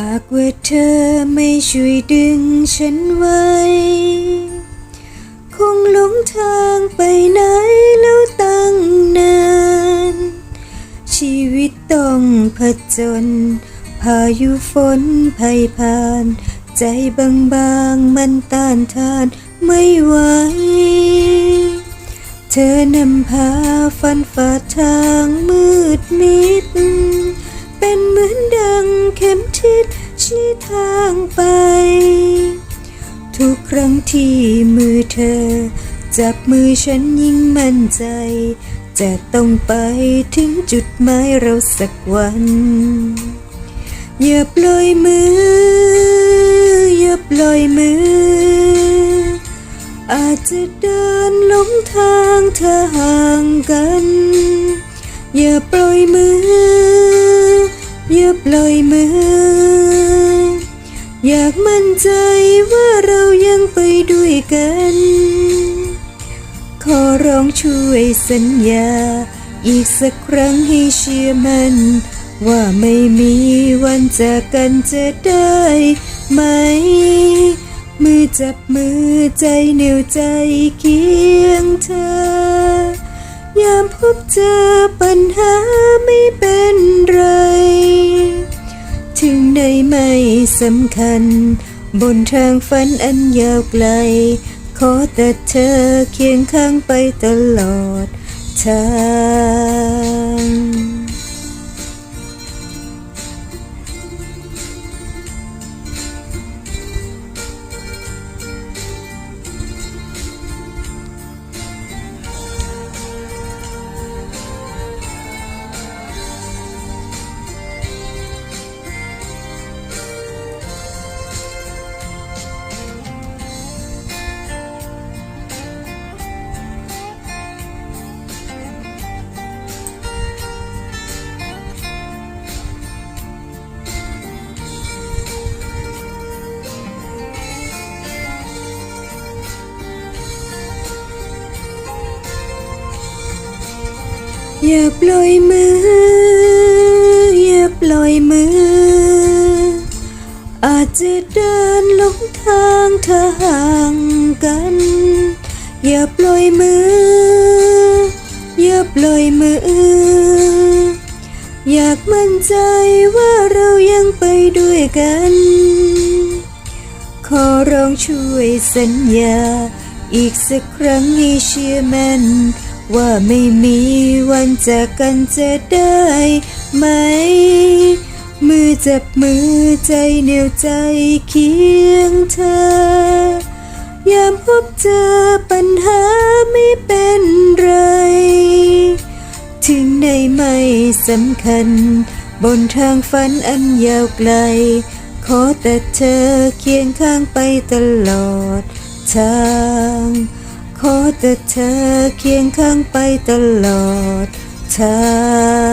หากว่าเธอไม่ช่วยดึงฉันไว้ คงหลงทางไปไหนแล้วตั้งนาน ชีวิตต้องผจญพายุฝนภัยผ่าน ใจบางบางๆมันต้านทานไม่ไหว เธอนำพาฟันฝ่าทางมืดมิด ทางไป ทุกครั้งที่มือเธอ จับมือฉันยิ่งมั่นใจ จะต้องไปถึงจุดหมายเราสักวัน อย่าปล่อยมือ อย่าปล่อยมือ อาจจะเดินหลงทางเธอห่างกัน อย่าปล่อยมือ อย่าปล่อยมือ อยากมั่นใจว่าเรายังไปด้วยกัน ขอร้องช่วยสัญญา อีกสักครั้งให้เชื่อมันว่าไม่มีวันจากกันจะได้ไหม มือจับมือใจเหนียวใจเคียงเธอ ยามพบเจอปัญหาไม่เป็น สำคัญ บนทางฝันอันยาวไกล ขอแต่เธอเคียงข้างไปตลอดทาง อย่าปล่อยมือ อย่าปล่อยมือ อาจจะเดินหลงทางเธอห่างกัน อย่าปล่อยมือ อย่าปล่อยมือ อยากมั่นใจว่าเรายังไปด้วยกัน ขอร้องช่วยสัญญา อีกสักครั้งให้เชื่อมัน ว่าไม่มีวันจากกันจะได้ไหม มือจับมือใจเหนียวใจเคียงเธอยามพบเจอปัญหาไม่เป็นไร ถึงในไม่สำคัญ บนทางฝันอันยาวไกล ขอแต่เธอเคียงข้างไปตลอดทาง ขอแต่เธอเคียงข้างไปตลอดทาง